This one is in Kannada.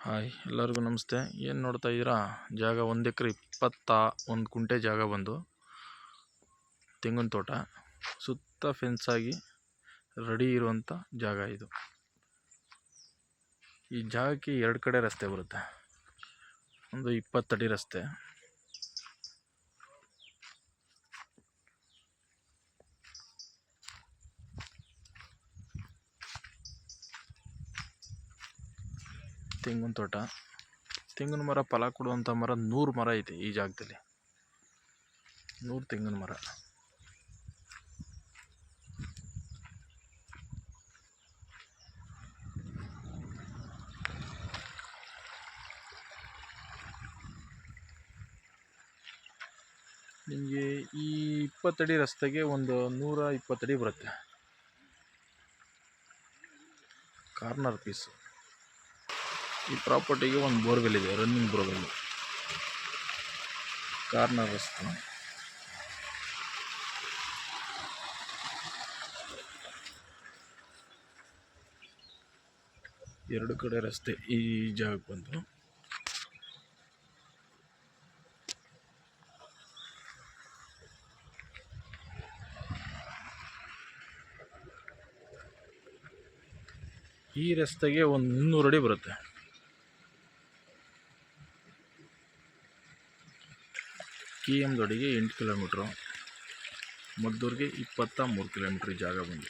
ಹಾಯ್, ಎಲ್ಲರಿಗೂ ನಮಸ್ತೆ. ಏನು ನೋಡ್ತಾ ಇದ್ದೀರಾ? ಜಾಗ ಒಂದು ಎಕರೆ ಇಪ್ಪತ್ತ ಒಂದು ಕುಂಟೆ ಜಾಗ ಬಂದು ತೆಂಗಿನ ತೋಟ. ಸುತ್ತ ಫೆನ್ಸಾಗಿ ರೆಡಿ ಇರುವಂಥ ಜಾಗ ಇದು. ಈ ಜಾಗಕ್ಕೆ ಎರಡು ಕಡೆ ರಸ್ತೆ ಬರುತ್ತೆ. ಒಂದು ಇಪ್ಪತ್ತಡಿ ರಸ್ತೆ. ತೆಂಗಿನ ತೋಟ. ತೆಂಗಿನ ಮರ ಫಲ ಕೊಡುವಂಥ ಮರ ನೂರು ಮರ ಇದೆ ಈ ಜಾಗದಲ್ಲಿ. ನೂರು ತೆಂಗಿನ ಮರ. ನಿಮಗೆ ಈ ಇಪ್ಪತ್ತಡಿ ರಸ್ತೆಗೆ ಒಂದು ನೂರ ಇಪ್ಪತ್ತಡಿ ಬರುತ್ತೆ. Corner piece. ಈ ಪ್ರಾಪರ್ಟಿಗೆ ಒಂದು ಬೋರ್ವೆಲ್ ಇದೆ ರನ್ನಿಂಗ್ ಬೋರ್ವೆಲ್ ಕಾರ್ನರ್ ರಸ್ತೆ ಎರಡು ಕಡೆ ರಸ್ತೆ ಈ ಜಾಗಕ್ಕೆ ಬಂತು. ಈ ರಸ್ತೆಗೆ ಒಂದು ಮುನ್ನೂರು ಅಡಿ ಬರುತ್ತೆ. ಕೆ ಎಂ ದೊಡಿಗೆ ಎಂಟು ಕಿಲೋಮೀಟ್ರು ಮದ್ದೂರಿಗೆ ಇಪ್ಪತ್ತ ಮೂರು ಕಿಲೋಮೀಟ್ರ್ ಜಾಗ ಬಂದು